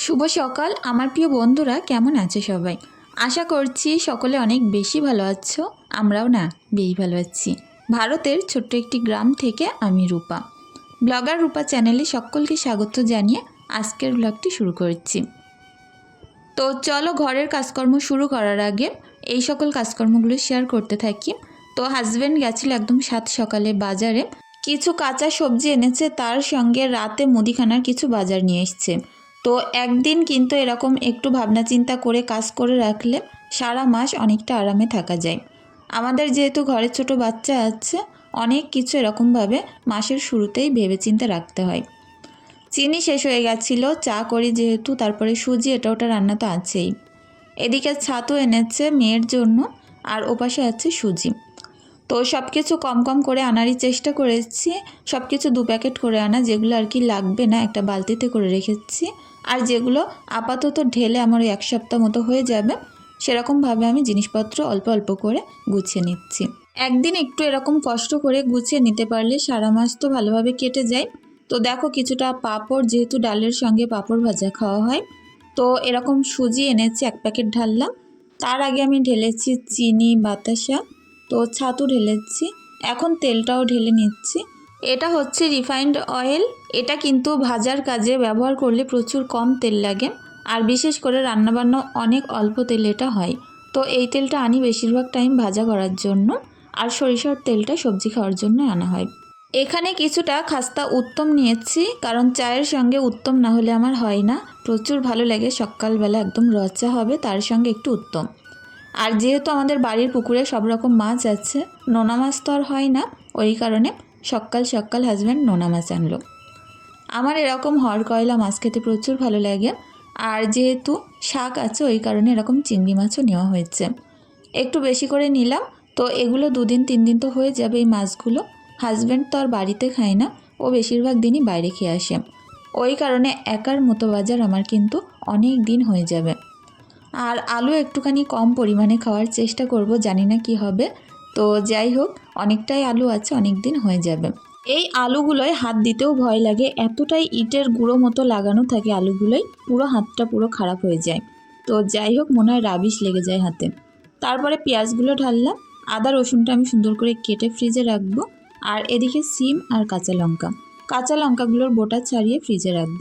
শুভ সকাল। আমার প্রিয় বন্ধুরা, কেমন আছে সবাই? আশা করছি সকলে অনেক বেশি ভালো আছো, আমরাও না বেশ ভালো আছি। ভারতের ছোট্ট একটি গ্রাম থেকে আমি রূপা। ব্লগার রূপা চ্যানেলে সকলকে স্বাগত জানিয়ে আজকের ব্লগটি শুরু করছি। তো চলো ঘরের কাজকর্ম শুরু করার আগে এই সকল কাজকর্মগুলো শেয়ার করতে থাকি। তো হাজব্যান্ড গেছিল একদম সাত সকালে বাজারে। কিছু কাঁচা সবজি এনেছে, তার সঙ্গে রাতে মুদিখানার কিছু বাজার নিয়ে এসছে। তো একদিন কিন্তু এরকম একটু ভাবনা চিন্তা করে কাজ করে রাখলে সারা মাস অনেকটা আরামে থাকা যায়। আমাদের যেহেতু ঘরে ছোট বাচ্চা আছে, অনেক কিছু এরকমভাবে মাসের শুরুতেই ভেবেচিন্তে রাখতে হয়। চিনি শেষ হয়ে গেছিল, চা করি যেহেতু, তারপরে সুজি, এটা ওটা রান্না তো আছেই। এদিকে ছাতু এনেছে মেয়ের জন্য, আর ওপাশে আছে সুজি। তো সব কিছু কম কম করে আনারই চেষ্টা করেছি সব কিছু দু প্যাকেট করে আনা, যেগুলো আর কি লাগবে না, একটা বালতিতে করে রেখেছি। আর যেগুলো আপাতত ঢেলে আমার এক সপ্তাহ মতো হয়ে যাবে, সেরকমভাবে আমি জিনিসপত্র অল্প অল্প করে গুছিয়ে নিচ্ছি। একদিন একটু এরকম কষ্ট করে গুছিয়ে নিতে পারলে সারা মাস তো ভালোভাবে কেটে যায়। তো দেখো কিছুটা পাঁপড় যেহেতু ডালের সঙ্গে পাঁপড় ভাজা খাওয়া হয়, তো এরকম সুজি এনেছি এক প্যাকেট ঢাললাম। তার আগে আমি ঢেলেছি চিনি, বাতাসা, তো ছাতু ঢেলেছি, এখন তেলটাও ঢেলে নিচ্ছি। এটা হচ্ছে রিফাইন্ড অয়েল। এটা কিন্তু ভাজার কাজে ব্যবহার করলে প্রচুর কম তেল লাগে। আর বিশেষ করে রান্নাবান্না অনেক অল্প তেলে এটা হয়। তো এই তেলটা আনি বেশিরভাগ টাইম ভাজা করার জন্য। আর সরিষার তেলটা সবজি খাওয়ার জন্য আনা হয়। এখানে কিছুটা খাস্তা উত্তম নিয়েছি, কারণ চায়ের সঙ্গে উত্তম না হলে আমার হয় না। প্রচুর ভালো লাগে, সকালবেলা একদম রচা হবে, তার সঙ্গে একটু উত্তম। আর যেহেতু আমাদের বাড়ির পুকুরে সব রকম মাছ আছে, নোনা মাছ তো আর হয় না, ওই কারণে সকাল সকাল হাজব্যান্ড নোনা মাছ আনলো। আমার এরকম হর কয়লা মাছ খেতে প্রচুর ভালো লাগে, আর যেহেতু শাক আছে, ওই কারণে এরকম চিংড়ি মাছও নেওয়া হয়েছে। একটু বেশি করে নিলাম, তো এগুলো দুদিন তিন দিন তো হয়ে যাবে এই মাছগুলো। হাজব্যান্ড তো আর বাড়িতে খায় না, ও বেশিরভাগ দিনই বাইরে খেয়ে আসে। ওই কারণে একার মতো বাজার আমার কিন্তু অনেক দিন হয়ে যাবে। আর আলু একটুখানি কম পরিমাণে খাওয়ার চেষ্টা করব, জানি না কি হবে। তো যাই হোক, অনেকটাই আলু আছে অনেক দিন হয়ে যাবে। এই আলুগুলোয় হাত দিতেও ভয় লাগে, এতটাই ইটের গুঁড়ো মতো লাগানো থাকে আলুগুলোই পুরো হাতটা পুরো খারাপ হয়ে যায়। তো যাই হোক, মনে হয় রাবিশ লেগে যায় হাতে। তারপরে পেঁয়াজগুলো ঢাললাম, আদা, রসুনটা আমি সুন্দর করে কেটে ফ্রিজে রাখব, আর এদিকে সিম আর কাঁচা লঙ্কা। কাঁচা লঙ্কাগুলোর বোটা ছাড়িয়ে ফ্রিজে রাখব।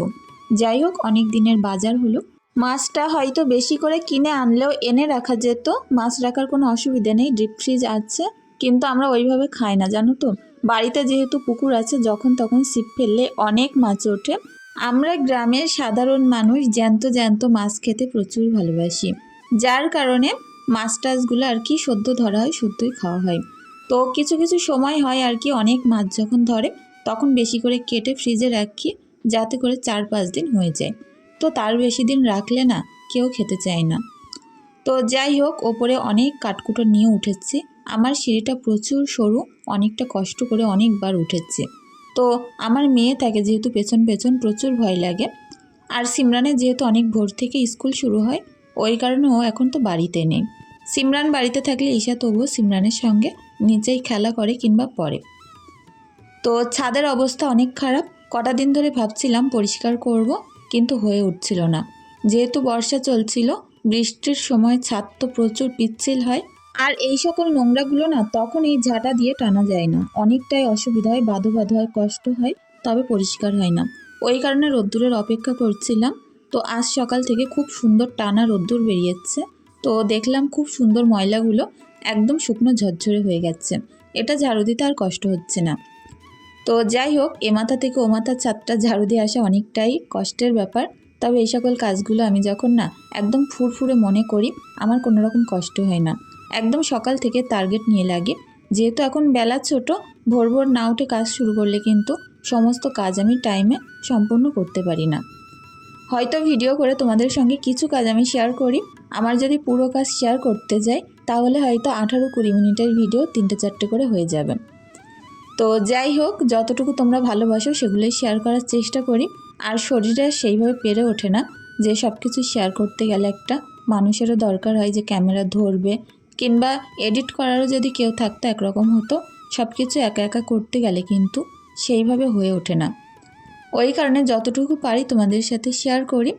যাই হোক, অনেক দিনের বাজার হলো মাছটা হয়তো বেশি করে কিনে আনলেও এনে রাখা যেত। মাছ রাখার কোনো অসুবিধা নেই ডিপ ফ্রিজ আছে। কিন্তু আমরা ওইভাবে খাই না, জানো তো? বাড়িতে যেহেতু পুকুর আছে, যখন তখন ছিপ ফেললে অনেক মাছ ওঠে। আমরা গ্রামের সাধারণ মানুষ জ্যান্ত জ্যান্ত মাছ খেতে প্রচুর ভালোবাসি। যার কারণে মাছ টাছগুলো আর কি সদ্য ধরা হয়, সদ্যই খাওয়া হয়। তো কিছু কিছু সময় হয় আর কি অনেক মাছ যখন ধরে, তখন বেশি করে কেটে ফ্রিজে রাখি, যাতে করে চার পাঁচ দিন হয়ে যায়। তো তার বেশি দিন রাখলে না কেউ খেতে চায় না। তো যাই হোক, ওপরে অনেক কাঠকুটো নিয়ে উঠেছি। আমার সিঁড়িটা প্রচুর সরু, অনেকটা কষ্ট করে অনেকবার উঠেছে। তো আমার মেয়ে থাকে যেহেতু পেছন পেছন প্রচুর ভয় লাগে, আর সিমরানের যেহেতু অনেক ভোর থেকে স্কুল শুরু হয়, ওই কারণে ও এখন তো বাড়িতে নেই। সিমরান বাড়িতে থাকলে ঈশা তবুও সিমরানের সঙ্গে নিজেই খেলা করে কিংবা পড়ে। তো ছাদের অবস্থা অনেক খারাপ, কটা দিন ধরে ভাবছিলাম পরিষ্কার করব কিন্তু হয়ে উঠছিল না। যেহেতু বর্ষা চলছিল, বৃষ্টির সময় ছাদ তো প্রচুর পিচ্ছিল হয়। আর এই সকল নোংরাগুলো না তখন এই ঝাঁটা দিয়ে টানা যায় না। অনেকটাই অসুবিধা হয় বাধো বাধো হয়, কষ্ট হয়, তবে পরিষ্কার হয় না। ওই কারণে রোদ্দুরের অপেক্ষা করছিলাম। তো আজ সকাল থেকে খুব সুন্দর টানা রোদ্দুর বেরিয়েছে। তো দেখলাম খুব সুন্দর ময়লাগুলো একদম শুকনো ঝরঝরে হয়ে গেছে। এটা ঝাড়ু দিতে আর কষ্ট হচ্ছে না। তো যাই হোক, এ মাথা থেকে ও মাথার ছাদটা ঝাড়ু দিয়ে আসা অনেকটাই কষ্টের ব্যাপার। তবে এই সকল কাজগুলো আমি যখন না একদম ফুরফুরে মনে করি, আমার কোনো রকম কষ্ট হয় না। একদম সকাল থেকে টার্গেট নিয়ে লাগে। যেহেতু এখন বেলা ছোট, ভোর ভোর না উঠে কাজ শুরু করলে কিন্তু সমস্ত কাজ আমি টাইমে সম্পূর্ণ করতে পারি না। হয়তো ভিডিও করে তোমাদের সঙ্গে কিছু কাজ আমি শেয়ার করি। আমার যদি পুরো কাজ শেয়ার করতে যাই, তাহলে হয়তো আঠারো কুড়ি মিনিটের ভিডিও তিনটে চারটে করে হয়ে যাবে। তো যাই হোক, যতটুকু তোমরা ভালোবাসো সেগুলোই শেয়ার করার চেষ্টা করি। আর শরীরে সেইভাবে পেরে ওঠে না, যে সব কিছু শেয়ার করতে গেলে একটা মানুষেরও দরকার হয় যে ক্যামেরা ধরবে। কিংবা এডিট করারও যদি কেউ থাকতো একরকম হতো সব কিছু একা একা করতে গেলে কিন্তু সেইভাবে হয়ে ওঠে না। ওই কারণে যতটুকু পারি তোমাদের সাথে শেয়ার করি।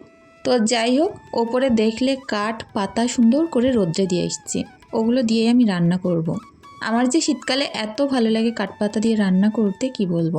তো যাই হোক, ওপরে দেখলে কাঠ পাতা সুন্দর করে রোদ্রে দিয়ে এসেছি। ওগুলো দিয়ে আমি রান্না করব। আমার যে শীতকালে এত ভালো লাগে কাঠ পাতা দিয়ে রান্না করতে কি বলব?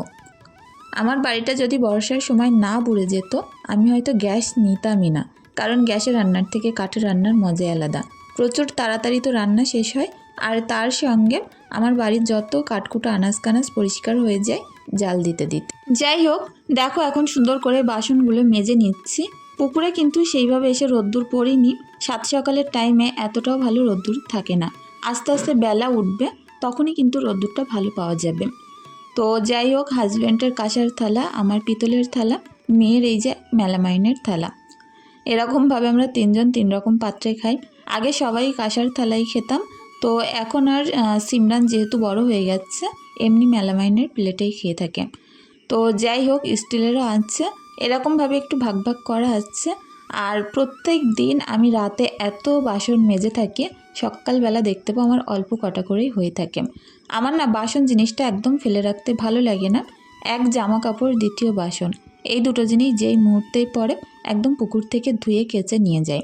আমার বাড়িটা যদি বর্ষার সময় না পুড়ে যেত, আমি হয়তো গ্যাস নিতামই না। কারণ গ্যাসে রান্নার থেকে কাঠের রান্নার মজাই আলাদা। প্রচুর তাড়াতাড়ি তো রান্না শেষ হয়, আর তার সঙ্গে আমার বাড়ির যত কাঠকুটো আনাজ কানাজ পরিষ্কার হয়ে যায়, জাল দিতে দিতে। যাই হোক, দেখো এখন সুন্দর করে বাসনগুলো মেজে নিচ্ছি। পুকুরে কিন্তু সেইভাবে এসে রোদ্দুর পড়িনি। সাত সকালের টাইমে এতটাও ভালো রোদ্দুর থাকে না। আস্তে আস্তে বেলা উঠবে, তখনই কিন্তু রোদ্দুরটা ভালো পাওয়া যাবে। তো যাই হোক হাজব্যান্ডের কাঁসার থালা, আমার পিতলের থালা, মেয়ের এই যে মেলামাইনের থালা। এরকমভাবে আমরা তিনজন তিন রকম পাত্রে খাই। আগে সবাই কাঁসার থালাই খেতাম। তো এখন আর সিমরান যেহেতু বড় হয়ে গেছে, এমনি মেলামাইনের প্লেটেই খেয়ে থাকে। তো যাই হোক, স্টিলেরও আছে। এরকমভাবে একটু ভাগ ভাগ করা আছে। আর প্রত্যেক দিন আমি রাতে এত বাসন মেজে থাকি সকালবেলা দেখতে পাবো আমার অল্প কটা করেই হয়ে থাকে। আমার না বাসন জিনিসটা একদম ফেলে রাখতে ভালো লাগে না। এক জামা কাপড় দ্বিতীয় বাসন। এই দুটো জিনিস যেই মুহূর্তেই পরে একদম পুকুর থেকে ধুয়ে কেচে নিয়ে যায়।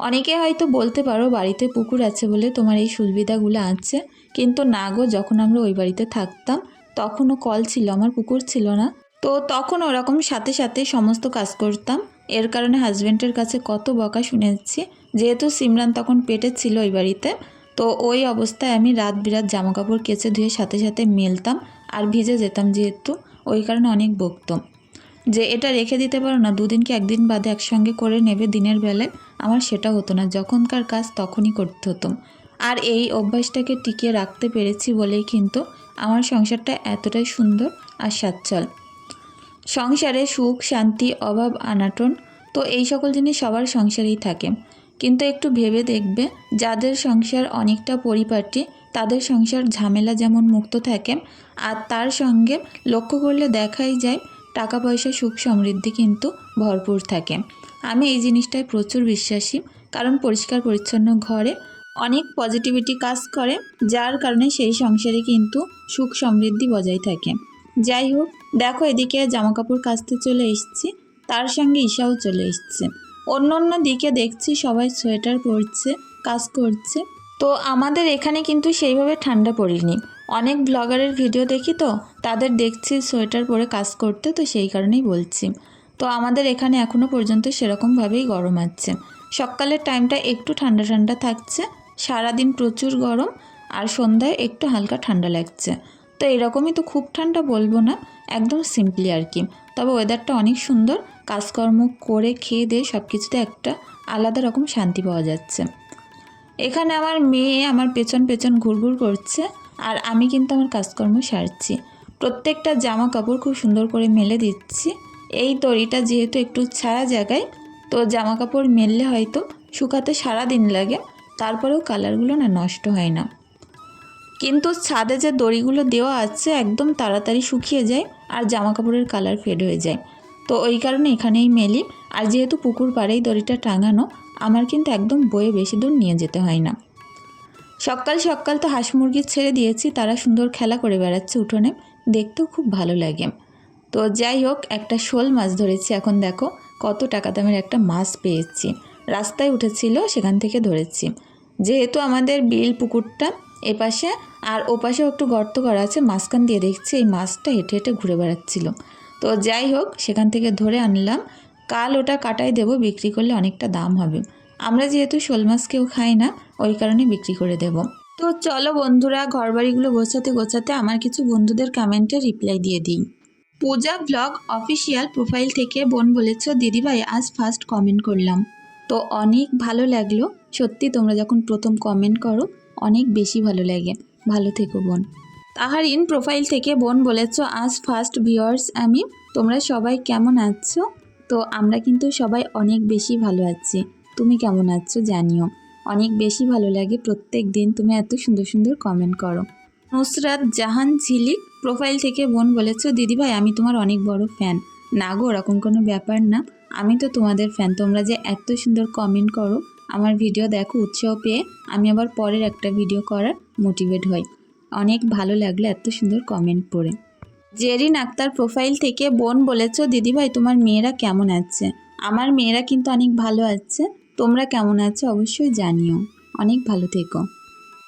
অনেকে হয়তো বলতে পারো বাড়িতে পুকুর আছে বলে তোমার এই সুবিধাগুলো আছে, কিন্তু না গো, যখন আমরা ওই বাড়িতে থাকতাম, তখনও কল ছিল, আমার পুকুর ছিল না। তো তখন ওরকম সাথে সাথে সমস্ত কাজ করতাম। এর কারণে হাজব্যান্ডের কাছে কত বকা শুনেছি। যেহেতু সিমরান তখন পেটে ছিল ওই বাড়িতে, তো ওই অবস্থায় আমি রাত বিরাত জামা কাপড় কেচে ধুয়ে সাথে সাথে মেলতাম আর ভিজে যেতাম যেহেতু, ওই কারণে অনেক বকতাম যে এটা রেখে দিতে পারো না, দুদিন কি একদিন বাদে একসঙ্গে করে নেবে দিনের বেলায়? আমার সেটা হতো না, যখনকার কাজ তখনই করতে হতো। আর এই অভ্যাসটাকে টিকিয়ে রাখতে পেরেছি বলেই কিন্তু আমার সংসারটা এতটাই সুন্দর আর সচ্ছল সংসারে সুখ, শান্তি, অভাব আনাটন তো এই সকল জিনিস সবার সংসারেই থাকে। কিন্তু একটু ভেবে দেখবে, যাদের সংসার অনেকটা পরিপাটি, তাদের সংসার ঝামেলা যেমন মুক্ত থাকে, আর তার সঙ্গে লক্ষ্য করলে দেখাই যায় টাকা পয়সা সুখ সমৃদ্ধি কিন্তু ভরপুর থাকে। আমি এই জিনিসটায় প্রচুর বিশ্বাসী, কারণ পরিষ্কার পরিচ্ছন্ন ঘরে অনেক পজিটিভিটি কাজ করে, যার কারণে সেই সংসারে কিন্তু সুখ সমৃদ্ধি বজায় থাকে। যাই হোক, দেখো এদিকে জামা কাপড় কাচতে চলে এসেছি, তার সঙ্গে ঈশাও চলে এসছে। অন্য অন্য দিকে দেখছি সবাই সোয়েটার পরছে, কাজ করছে। তো আমাদের এখানে কিন্তু সেইভাবে ঠান্ডা পড়েনি। অনেক ব্লগারের ভিডিও দেখি তো, তাদের দেখছি সোয়েটার পরে কাজ করতে, তো সেই কারণেই বলছি। তো আমাদের এখানে এখনও পর্যন্ত সেরকমভাবেই গরম আছে। সকালের টাইমটা একটু ঠান্ডা ঠান্ডা থাকছে, সারাদিন প্রচুর গরম, আর সন্ধ্যায় একটু হালকা ঠান্ডা লাগছে। তো এরকমই তো খুব ঠান্ডা বলব না, একদম সিম্পলি আর কি। তবে ওয়েদারটা অনেক সুন্দর কাজকর্ম করে খেয়ে দিয়ে সব কিছুতে একটা আলাদা রকম শান্তি পাওয়া যাচ্ছে। এখানে আমার মেয়ে আমার পেছন পেছন ঘুরঘুর করছে আর আমি কিন্তু আমার কাজকর্ম সারছি। প্রত্যেকটা জামা কাপড় খুব সুন্দর করে মেলে দিচ্ছি। এই দড়িটা যেহেতু একটু ছাড়া জায়গায়, তো জামা কাপড় মেললে হয়তো শুকাতে সারা দিন লাগে, তারপরেও কালারগুলো না নষ্ট হয় না। কিন্তু ছাদে যে দড়িগুলো দেওয়া আছে একদম তাড়াতাড়ি শুকিয়ে যায় আর জামা কাপড়ের কালার ফেড হয়ে যায়। তো ওই কারণে এখানেই মেলি। আর যেহেতু পুকুর পাড়েই দড়িটা টাঙানো, আমার কিন্তু একদম বয়ে বেশি দূর নিয়ে যেতে হয় না। সকাল সকাল তো হাঁস মুরগি ছেড়ে দিয়েছি, তারা সুন্দর খেলা করে বেড়াচ্ছে উঠোনে। দেখতেও খুব ভালো লাগে। তো যাই হোক, একটা শোল মাছ ধরেছি এখন দেখো, কত টাকা দামের একটা মাছ পেয়েছি। রাস্তায় উঠেছিল, সেখান থেকে ধরেছি। যেহেতু আমাদের বিল পুকুরটা এপাশে, আর ওপাশেও একটু গর্ত করা আছে, মাঝখান দিয়ে দেখছি এই মাছটা হেঁটে হেঁটে ঘুরে বেড়াচ্ছিল। তো যাই হোক, সেখান থেকে ধরে আনলাম। কাল ওটা কাটাই দেবো, বিক্রি করলে অনেকটা দাম হবে। আমরা যেহেতু শোল মাছ কেউ খাই না, ওই কারণে বিক্রি করে দেব। তো চলো বন্ধুরা, ঘরবাড়িগুলো গোছাতে গোছাতে আমার কিছু বন্ধুদের কমেন্টে রিপ্লাই দিয়ে দিই। পূজা ব্লগ অফিসিয়াল প্রোফাইল থেকে বোন বলেছ, দিদিভাই, আজ ফার্স্ট কমেন্ট করলাম। তো অনেক ভালো লাগল। সত্যি তোমরা যখন প্রথম কমেন্ট করো, অনেক বেশি ভালো লাগে। ভালো থেকো বোন। তাহার ইন প্রোফাইল থেকে বোন বলেছ, আজ ফার্স্ট ভিউয়ার্স আমি। তোমরা সবাই কেমন আছো? তো আমরা কিন্তু সবাই অনেক বেশি ভালো আছি। তুমি কেমন আছো জানিও। অনেক বেশি ভালো লাগে প্রত্যেক দিন তুমি এত সুন্দর সুন্দর কমেন্ট করো। নুসরাত জাহান ঝিলিক প্রোফাইল থেকে বোন বলেছ দিদিভাই আমি তোমার অনেক বড় ফ্যান না গো, ওরকম কোনো ব্যাপার না। আমি তো তোমাদের ফ্যান তোমরা যে এত সুন্দর কমেন্ট করো, আমার ভিডিও দেখো উৎসাহ পেয়ে আমি আবার পরের একটা ভিডিও করার মোটিভেট হই। অনেক ভালো লাগল এত সুন্দর কমেন্ট পড়ে। জেরিন আক্তার প্রোফাইল থেকে বোন বলেছ, দিদিভাই, তোমার মেয়েরা কেমন আছে? আমার মেয়েরা কিন্তু অনেক ভালো আছে। তোমরা কেমন আছো অবশ্যই জানিও। অনেক ভালো থেকো।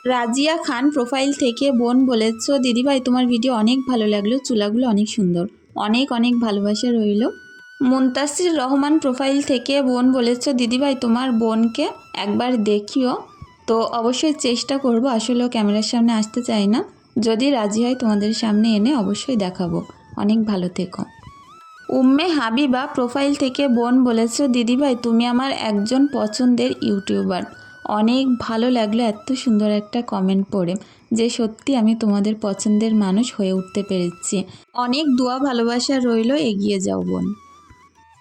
রাজিয়া খান প্রোফাইল থেকে বোন বলেছ, দিদিভাই, তোমার ভিডিও অনেক ভালো লাগল। চুলাগুলো অনেক সুন্দর। অনেক অনেক ভালোবাসা রইল। মুন্তাসির রহমান প্রোফাইল থেকে বোন বলেছ, দিদিভাই, তোমার বোনকে একবার দেখিও। তো অবশ্যই চেষ্টা করব, আসলেও ক্যামেরার সামনে আসতে চাই না। যদি রাজি হয় তোমাদের সামনে এনে অবশ্যই দেখাবো। অনেক ভালো থেকো। উম্মে হাবিবা প্রোফাইল থেকে বোন বলেছ, দিদিভাই, তুমি আমার একজন পছন্দের ইউটিউবার। অনেক ভালো লাগল এত সুন্দর একটা কমেন্ট পড়ে, যে সত্যি আমি তোমাদের পছন্দের মানুষ হয়ে উঠতে পেরেছি। অনেক দোয়া ভালোবাসা রইল, এগিয়ে যাও বোন।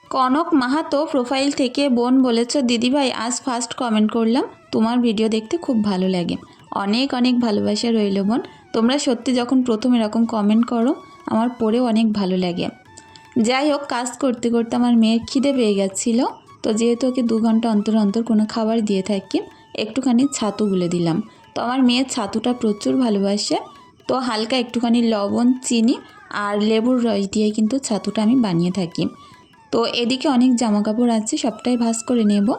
কনক মাহাতো প্রোফাইল থেকে বোন বলেছ, দিদিভাই, আজ ফার্স্ট কমেন্ট করলাম। তোমার ভিডিও দেখতে খুব ভালো লাগে। অনেক অনেক ভালোবাসা রইল বোন। তোমরা সত্যি যখন প্রথম এরকম কমেন্ট করো, আমার পড়েও অনেক ভালো লাগে। যাই হোক, কাজ করতে করতে আমার মেয়ের খিদে পেয়ে গেছিল। তো যেহেতু ওকে দু ঘণ্টা অন্তর অন্তর কোনো খাবার দিয়ে থাকি, একটুখানি ছাতু গুলে দিলাম। তো আমার মেয়ের ছাতুটা প্রচুর ভালোবাসে। তো হালকা একটুখানি লবণ, চিনি আর লেবুর রস দিয়ে কিন্তু ছাতুটা আমি বানিয়ে থাকি। তো এদিকে অনেক জামা কাপড় আছে, সবটাই ভাঁজ করে নেব।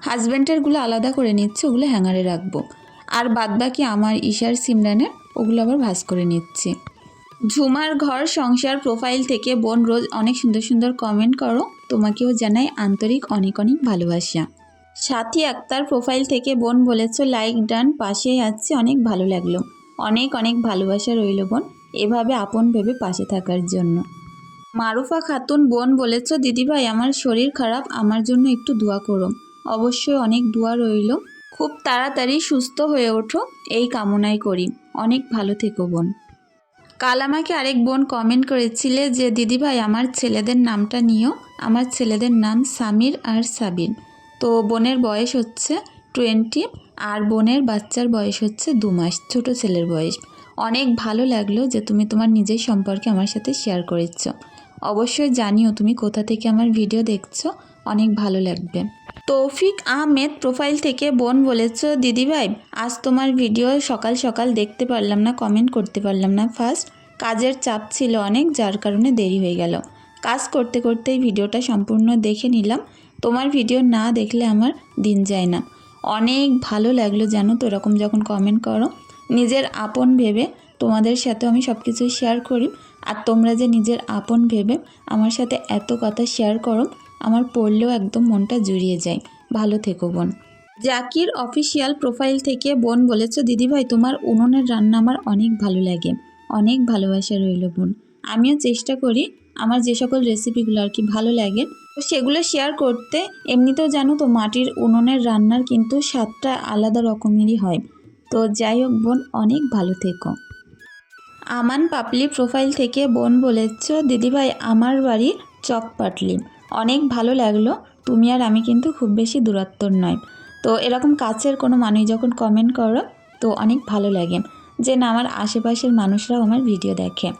হাজব্যান্ডেরগুলো আলাদা করে নিচ্ছে, ওগুলো হ্যাঙ্গারে রাখব। আর বাদবাকি আমার, ঈশার, সিমরানের, ওগুলো আবার ভাঁজ করে নিচ্ছি। ঝুমার ঘর সংসার প্রোফাইল থেকে বোন রোজ অনেক সুন্দর সুন্দর কমেন্ট করো। তোমাকেও জানাই আন্তরিক অনেক অনেক ভালোবাসা। সাথী আক্তার প্রোফাইল থেকে বোন বলেছ লাইক ডান পাশেই আছে, অনেক ভালো লাগল। অনেক অনেক ভালোবাসা রইল বোন, এভাবে আপন ভেবে পাশে থাকার জন্য। মারুফা খাতুন বোন বলেছ, দিদিভাই, আমার শরীর খারাপ, আমার জন্য একটু দোয়া করো। অবশ্যই অনেক দোয়া রইল। খুব তাড়াতাড়ি সুস্থ হয়ে ওঠো, এই কামনাই করি। অনেক ভালো থেকো বোন। কাল আমাকে আরেক বোন কমেন্ট করেছিলে যে, দিদিভাই, আমার ছেলেদের নামটা নিও। আমার ছেলেদের নাম সামির আর সাবিন তো বোনের বয়স হচ্ছে টোয়েন্টি আর বোনের বাচ্চার বয়স হচ্ছে দু মাস, ছোট ছেলের বয়স। অনেক ভালো লাগল যে, তুমি তোমার নিজের সম্পর্কে আমার সাথে শেয়ার করেছ। অবশ্যই জানিও তুমি কোথা থেকে আমার ভিডিও দেখছ। অনেক ভালো লাগবে। তৌফিক আহমেদ প্রোফাইল থেকে বোন বলেছ দিদিভাই আজ তোমার ভিডিও সকাল সকাল দেখতে পারলাম না কমেন্ট করতে পারলাম না। ফার্স্ট কাজের চাপ ছিল অনেক, যার কারণে দেরি হয়ে গেল। কাজ করতে করতেই ভিডিওটা সম্পূর্ণ দেখে নিলাম। তোমার ভিডিও না দেখলে আমার দিন যায় না। অনেক ভালো লাগল জানো তো, এরকম যখন কমেন্ট করো, নিজের আপন ভেবে তোমাদের সাথে আমি সব কিছু শেয়ার করি। আর তোমরা যে নিজের আপন ভেবে আমার সাথে এত কথা শেয়ার করো আমার পড়লেও একদম মনটা জুড়িয়ে যায়। ভালো থেকো, বোন। জাকির অফিসিয়াল প্রোফাইল থেকে, বোন বলেছ, দিদিভাই, তোমার উনুনের রান্না আমার অনেক ভালো লাগে। অনেক ভালোবাসা রইল, বোন। আমিও চেষ্টা করি আমার যে সকল রেসিপিগুলো আর কি ভালো লাগে, তো সেগুলো শেয়ার করতে। এমনিতেও জানো তো, মাটির উনুনের রান্নার কিন্তু স্বাদটা আলাদা রকমেরই হয়। তো যাই হোক, বোন, অনেক ভালো থেকো। আমান পাপলি প্রোফাইল থেকে, বোন বলেছ, দিদিভাই, আমার বাড়ি চকপাটলি। অনেক ভালো লাগল। তুমি আর আমি কিন্তু খুব বেশি দূরত্বর নয়। তো এরকম কাছের কোনো মানুষ যখন কমেন্ট করো, তো অনেক ভালো লাগে। যে না আমার আশেপাশের মানুষরাও আমার ভিডিও দেখে।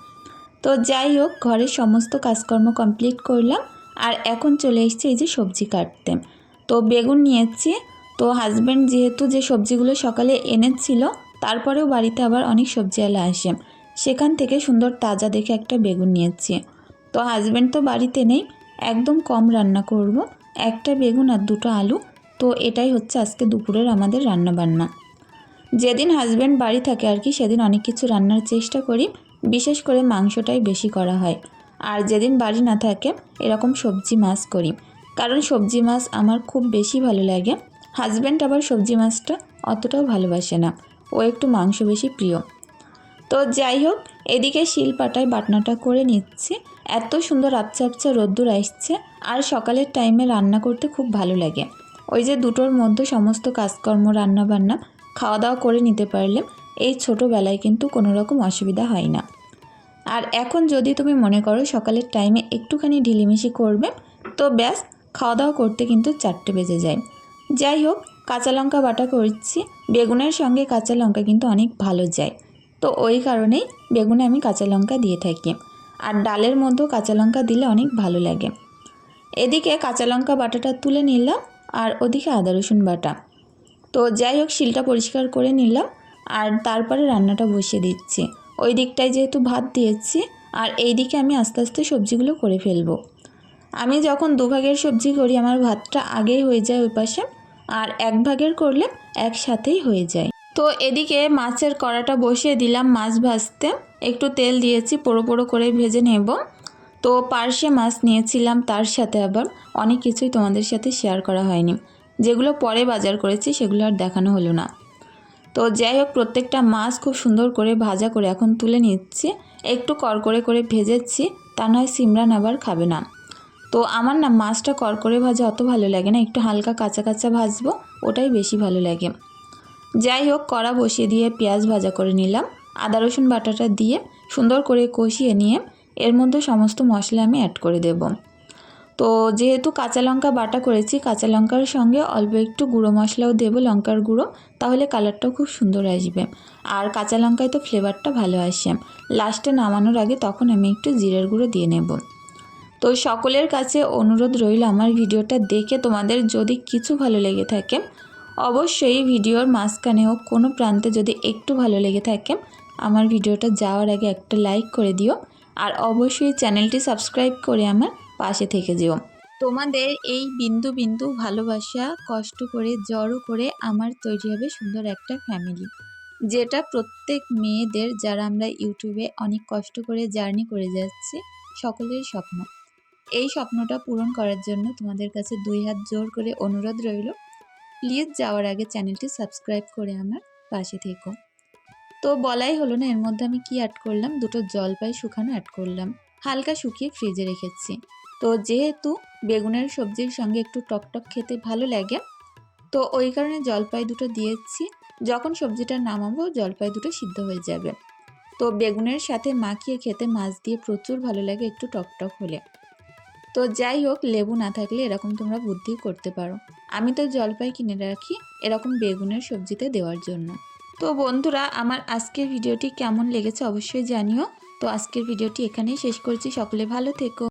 তো যাই হোক, ঘরের সমস্ত কাজকর্ম কমপ্লিট করলাম। আর এখন চলে এসেছি এই যে সবজি কাটতে। তো বেগুন নিয়েছি। তো হাজব্যান্ড যেহেতু যে সবজিগুলো সকালে এনেছিল, তারপরেও বাড়িতে আবার অনেক সবজিওয়ালা আসে। সেখান থেকে সুন্দর তাজা দেখে একটা বেগুন নিয়েছি। তো হাজব্যান্ড তো বাড়িতে নেই। একদম কম রান্না করব। একটা বেগুন আর দুটো আলু। তো এটাই হচ্ছে আজকে দুপুরের আমাদের রান্না বান্না যেদিন হাজব্যান্ড বাড়ি থাকে আর কি, সেদিন অনেক কিছু রান্নার চেষ্টা করি। বিশেষ করে মাংসটাই বেশি করা হয়। আর যেদিন বাড়ি না থাকে, এরকম সবজি মাছ করি। কারণ সবজি মাছ আমার খুব বেশি ভালো লাগে। হাজব্যান্ড আবার সবজি মাছটা অতটাও ভালোবাসে না। ও একটু মাংস বেশি প্রিয়। তো যাই হোক, এদিকে শিলপাটায় বাটনাটা করে নিচ্ছি। এত সুন্দর আপচা আপচা রোদ্দুর আসছে আর সকালের টাইমে রান্না করতে খুব ভালো লাগে। ওই যে দুটোর মধ্যে সমস্ত কাজকর্ম রান্না বান্না খাওয়া দাওয়া করে নিতে পারলে এই ছোটোবেলায় কিন্তু কোনো রকম অসুবিধা হয় না। আর এখন যদি তুমি মনে করো সকালের টাইমে একটুখানি ঢিলিমিশি করবে, তো ব্যাস খাওয়া দাওয়া করতে কিন্তু চারটে বেজে যায়। যাই হোক, কাঁচা লঙ্কা বাটা করছি, বেগুনের সঙ্গে কাঁচা লঙ্কা কিন্তু অনেক ভালো যায়। তো ওই কারণেই বেগুনে আমি কাঁচা লঙ্কা দিয়ে থাকি। আর ডালের মধ্যেও কাঁচা লঙ্কা দিলে অনেক ভালো লাগে। এদিকে কাঁচা লঙ্কা বাটাটা তুলে নিলাম আর ওদিকে আদা রসুন বাটা। তো যাই হোক, শিলটা পরিষ্কার করে নিলাম আর তারপরে রান্নাটা বসিয়ে দিচ্ছি। ওই দিকটায় যেহেতু ভাত দিয়েছি আর এই দিকে আমি আস্তে আস্তে সবজিগুলো করে ফেলব। আমি যখন দুভাগের সবজি করি, আমার ভাতটা আগেই হয়ে যায় ওই পাশে আর এক ভাগের করলে একসাথেই হয়ে যায়। তো এদিকে মাছের কড়াটা বসিয়ে দিলাম মাছ ভাজতে। একটু তেল দিয়েছি, পোড়ো পোড়ো করে ভেজে নেব। তো পার্শে মাছ নিয়েছিলাম তার সাথে আবার। অনেক কিছুই তোমাদের সাথে শেয়ার করা হয়নি। যেগুলো পরে বাজার করেছি, সেগুলো আর দেখানো হলো না। তো যাই হোক, প্রত্যেকটা মাছ খুব সুন্দর করে ভাজা করে এখন তুলে নিচ্ছি। একটু করকরে করে ভেজেছি, তা নয় সিমরান আবার খাবে না। তো আমার না মাছটা করকরে ভাজা অত ভালো লাগে না, একটু হালকা কাঁচা কাঁচা ভাজবো, ওটাই বেশি ভালো লাগে। যাই হোক, কড়া বসিয়ে দিয়ে পেঁয়াজ ভাজা করে নিলাম। আদা, রসুন বাটাটা দিয়ে সুন্দর করে কষিয়ে নিয়ে এর মধ্যে সমস্ত মশলা আমি অ্যাড করে দেব। তো যেহেতু কাঁচা লঙ্কা বাটা করেছি, কাঁচা লঙ্কার সঙ্গে অল্প একটু গুঁড়ো মশলাও দেবো, লঙ্কার গুঁড়ো, তাহলে কালারটাও খুব সুন্দর আসবে। আর কাঁচা লঙ্কায় তো ফ্লেভারটা ভালো আসে। লাস্টে নামানোর আগে তখন আমি একটু জিরের গুঁড়ো দিয়ে নেব। তো সকলের কাছে অনুরোধ রইল আমার ভিডিওটা দেখে। তোমাদের যদি কিছু ভালো লেগে থাকে অবশ্যই ভিডিওর মাঝখানে হোক, কোনো প্রান্তে যদি একটু ভালো লেগে থাকে, আমার ভিডিওটা যাওয়ার আগে একটা লাইক করে দিও। আর অবশ্যই চ্যানেলটি সাবস্ক্রাইব করে আমার পাশে থেকে যেও। তোমাদের এই বিন্দু বিন্দু ভালোবাসা কষ্ট করে, জড়ো করে আমার তৈরি হবে সুন্দর একটা ফ্যামিলি যেটা প্রত্যেক মেয়েদের, যারা আমরা ইউটিউবে অনেক কষ্ট করে জার্নি করে যাচ্ছি সকলের স্বপ্ন। এই স্বপ্নটা পূরণ করার জন্য তোমাদের কাছে দুই হাত জোর করে অনুরোধ রইল। প্লিজ যাওয়ার আগে চ্যানেলটি সাবস্ক্রাইব করে আমার পাশে থেকো। তো বলাই হলো না, এর মধ্যে আমি কি অ্যাড করলাম? দুটো জলপাই শুকানো অ্যাড করলাম। হালকা শুকিয়ে ফ্রিজে রেখেছি। তো যেহেতু বেগুনের সবজির সঙ্গে একটু টকটক খেতে ভালো লাগে, তো ওই কারণে জলপাই দুটো দিয়েছি। যখন সবজিটা নামাবো, জলপাই দুটো সিদ্ধ হয়ে যাবে। তো বেগুনের সাথে মাখিয়ে খেতে মাছ দিয়ে প্রচুর ভালো লাগে, একটু টকটক হলে। তো যাই হোক, লেবু না থাকলে এরকম তোমরা বুদ্ধি করতে পারো। আমি তো জলপাই কিনে রাখি এরকম বেগুনের সবজিতে দেওয়ার জন্য। তো বন্ধুরা, আমার আজকের ভিডিওটি কেমন লেগেছে অবশ্যই জানিও। তো আজকের ভিডিওটি এখানেই শেষ করছি। সকলে ভালো থেকো।